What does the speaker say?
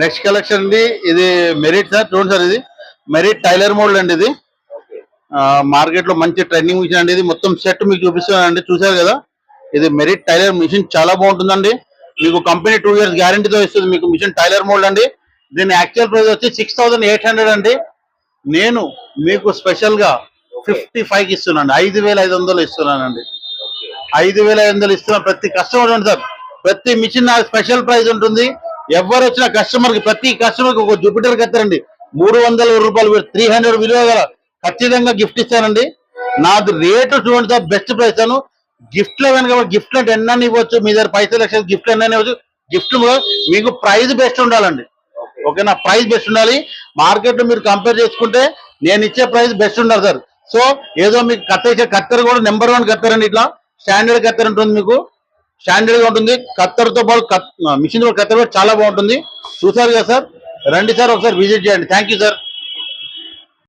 Next collection అండి ఇది merit sir చూడండి సార్ ఇది. మెరిట్ టైలర్ మోడల్ అండి ఇది. మార్కెట్లో మంచి ట్రెండింగ్ మిషన్ అండి ఇది. మొత్తం సెట్ మీకు చూపిస్తున్నానండి. చూసారు కదా? ఇది మెరిట్ టైలర్ మిషన్ చాలా బాగుంటుందండి. మీకు కంపెనీ టూ ఇయర్స్ గ్యారంటీతో ఇస్తుంది మీకు మిషన్ టైలర్ మోడల్ అండి. దీని యాక్చువల్ ప్రైస్ వచ్చి సిక్స్ థౌసండ్ ఎయిట్ హండ్రెడ్ అండి. నేను మీకు స్పెషల్గా ఫిఫ్టీ ఫైవ్కి ఇస్తున్నాను ఐదు వేల ఐదు వందలు ఇస్తున్నానండి. ఐదు వేల ఐదు వందలు ఇస్తున్నా ప్రతి కస్టమర్ ఉంటుంది సార్ ప్రతి మిషన్ నా స్పెషల్ ప్రైస్ ఉంటుంది. ఎవరు వచ్చిన కస్టమర్కి ప్రతి కస్టమర్కి ఒక జూపిటర్ కత్తారండి మూడు వందల రూపాయలు త్రీ హండ్రెడ్ విలువ గల ఖచ్చితంగా గిఫ్ట్ ఇస్తానండి. నాది రేటు చూడండి సార్ బెస్ట్ ప్రైస్ అను. గిఫ్ట్లో కనుక గిఫ్ట్ అంటే ఎన్న ఇవ్వచ్చు మీ దగ్గర పైసలు లక్షలు గిఫ్ట్ ఎన్న ఇవ్వచ్చు. గిఫ్ట్ మీకు ప్రైస్ బెస్ట్ ఉండాలండి. ఓకేనా? ప్రైస్ బెస్ట్ ఉండాలి. మార్కెట్లో మీరు కంపేర్ చేసుకుంటే నేను ఇచ్చే ప్రైస్ బెస్ట్ ఉండాలి సార్. సో ఏదో మీకు కత్తేసే కత్తెర కూడా నెంబర్ వన్ కత్తెరండి ఇట్లా. స్టాండర్డ్ కత్తెర ఉంటుంది మీకు. స్టాండర్డ్గా ఉంటుంది కత్తెరతో పాటు మిషన్ కత్తర్ చాలా బాగుంటుంది. చూసారు కదా సార్? రండి సార్ ఒకసారి విజిట్ చేయండి. Thank you sir